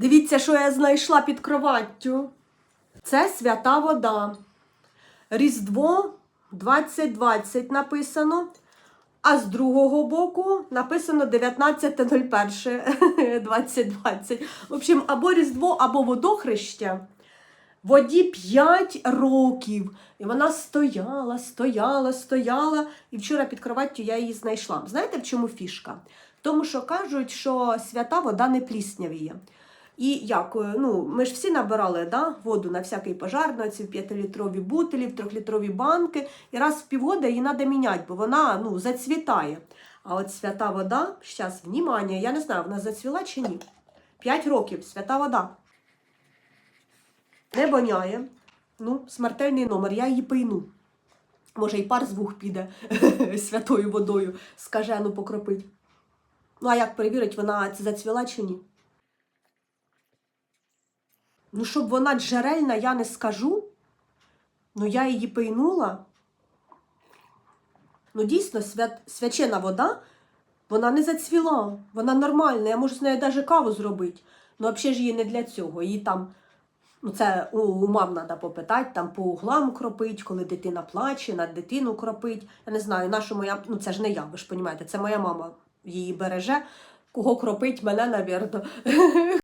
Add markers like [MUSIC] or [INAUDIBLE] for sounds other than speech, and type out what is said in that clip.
Дивіться, що я знайшла під кроваттю. Це свята вода. Різдво 2020 написано. А з другого боку написано 19.01.2020. В общем, або Різдво, або водохреща. Воді 5 років. І вона стояла, стояла, стояла. І вчора під кроваттю я її знайшла. Знаєте, в чому фішка? Тому, що кажуть, що свята вода не пліснявіє. І як, е, ну, ми ж всі набирали да, воду на всякий пожар, на ці 5-літрові бутилі, в 3-літрові банки. І раз в півгода її треба міняти, бо вона ну, зацвітає. А от свята вода, зараз, внимання, я не знаю, вона зацвіла чи ні. 5 років, свята вода. Не воняє. Ну, смертельний номер, я її пийну. Може, і пар з вух піде [LAUGHS] святою водою, скажену покропить. Ну, а як перевірить, вона зацвіла чи ні? Ну, щоб вона джерельна, я не скажу. Ну, я її пийнула. Ну, дійсно, свят... свячена вода, вона не зацвіла. Вона нормальна. Я можу з нею навіть каву зробити. Ну, взагалі ж її не для цього. Її там, ну, це у, у мам треба попитати, там по углам кропить, коли дитина плаче, над дитину кропить. Я не знаю, наша моя, ну це ж не я, ви ж розумієте, це моя мама її береже. Кого кропить мене, навірно. [LAUGHS]